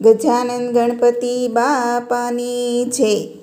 ગજાનંદ ગણપતિ બાપાની છે.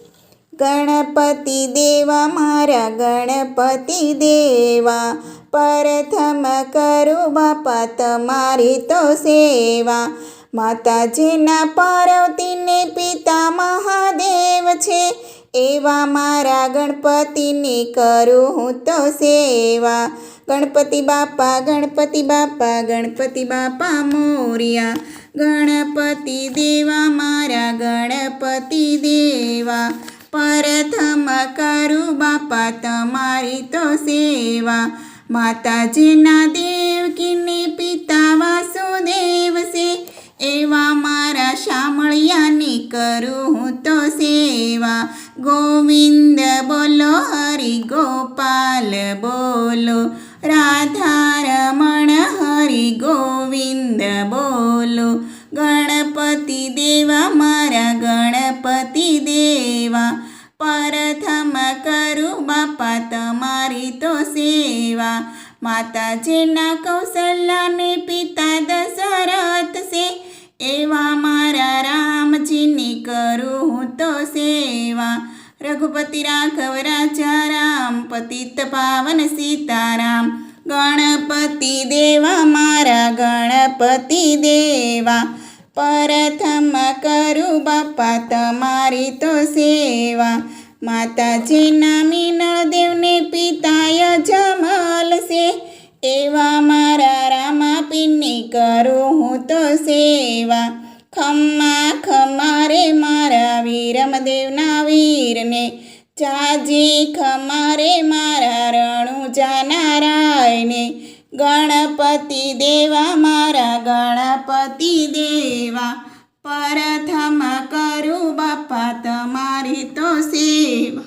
ગણપતિ દેવા, મારા ગણપતિ દેવા, પ્રથમ કરું બાપા તમારી તો સેવા. માતાજીના પાર્વતીને પિતા મહાદેવ છે. એવા મારા ગણપતિની કરું હું તો સેવા. ગણપતિ બાપા ગણપતિ બાપા ગણપતિ બાપા મોરિયા. ગણપતિ દેવા મારા, ગણપતિ દેવા. પરથમ કરું બાપા તમારી તો સેવા. માતાજીના દેવકીને પિતા વાસુદેવ છે એવા મારા શામળિયાની કરું હું તો સેવા. ગોવિંદ બોલો ગોવિંદ બોલો, ગણપતિ દેવા, મારા ગણપતિ દેવા, પ્રથમ કરું બાપા તમારી તો સેવા. માતાજીના કૌશલ્યાને પિતા દશરથ છે, એવા મારા રામજીની કરું હું તો સેવા. રઘુપતિ રાઘવ રાજા રામ, પતિત પાવન સીતારામ, ગણપતિ દેવા મારા ગણપતિ દેવા, પ્રથમ કરું બાપા તમારી તો સેવા. માતાજીના મીનળ દેવને પિતાય જમલ એવા મારા રામાપીની કરું હું તો સેવા. ખમ્મા ખમ્મા રે મારા વીરમદેવના વીરને, જાજી ખમારે મારા રણુ નારાયણે ગણપતિ દેવા મારા ગણપતિ દેવા. પ્રથમ કરું બાપા તમારી તો સેવા.